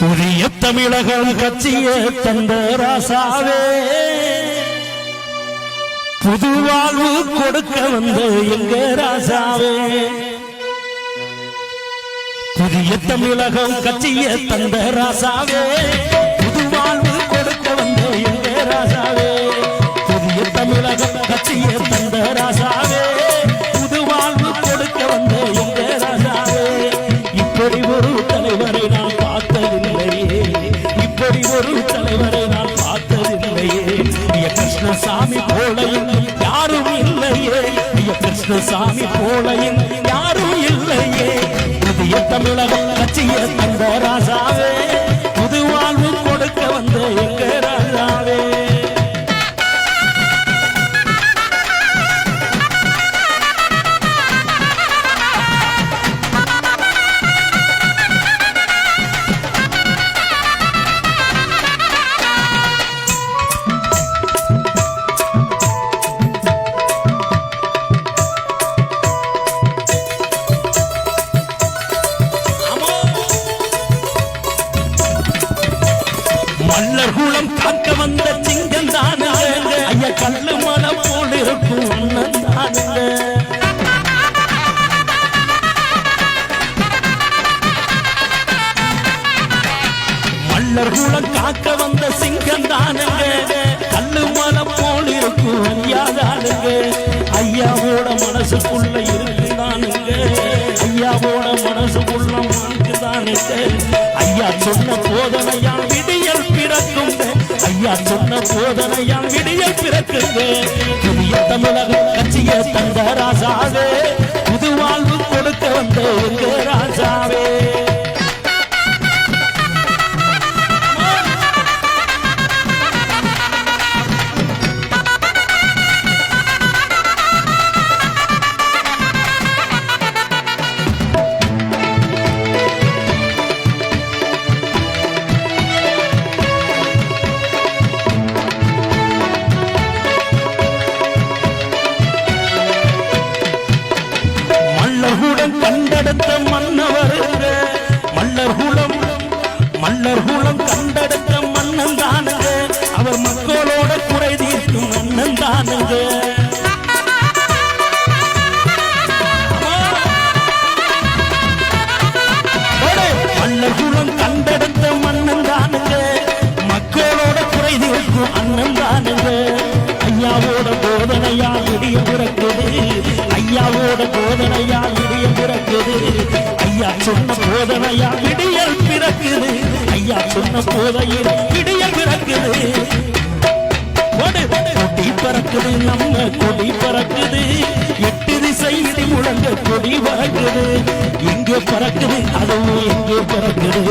புதிய தமிழகம் கட்சிய தந்த ராசாவே. புது வாழ்வு கொடுக்க வந்த எங்க ராசாவே. புதிய தமிழகம் கட்சிய தந்த ராசாவே. கிருஷ்ணசாமி போலையும் யாரும் இல்லையே. ஐயா கிருஷ்ணசாமி போலையும் யாரும் இல்லையே. புதிய தமிழகம் கட்சிய மல்லர் குளம் காக்க வந்த சிங்கம் தானுங்க ஐயா கல்லு மலை போல் இருக்கும் தானுங்க மல்லர் குளம் காக்க வந்த சிங்கம் தானுங்க கல்லு மலை போல் இருக்கும் ஐயா தானுங்க ஐயாவோட மனசுக்குள்ள இருக்குதானுங்க ஐயாவோட மனசுக்குள்ள தானுங்க ஐயா சொன்ன போதனையா விடு பிறக்கும் ஐயா சொன்ன போதனையால் விடிய பிறக்குங்க புதிய தமிழகம் கட்சிய தந்த ராசாவே கண்டெடுத்த மன்னவருங்க மல்லர்குலம் மல்லர்குலம் கண்டெடுத்த மன்னன் தானுங்க அவர் மக்களோட குறை தீர்க்கும் மன்னன் தானுங்க மல்லர்குலம் கண்டெடுத்த மன்னன் தானுங்க மக்களோட குறை தீர்க்கும் அண்ணன் தானுங்க ஐயாவோட போதனையா இடிய பிறக்குது. ஐயாவோட போதனையா ஐயா சொன்ன போதனையா? இடியல் பிறக்குது. ஐயா சொன்ன போதையில் இடியல் பிறக்குது. கொடி பறக்குது நம்ம கொடி பறக்குது. எட்டு திசை இடி முழங்க கொடி பறக்குது எங்கே பறக்குது? அதுவும் எங்கே பறக்குது?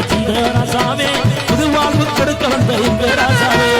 தமிழகம் கட்டிய ராசாவே புது வாழ்வு கொடுக்க வந்த எங்க ராசாவே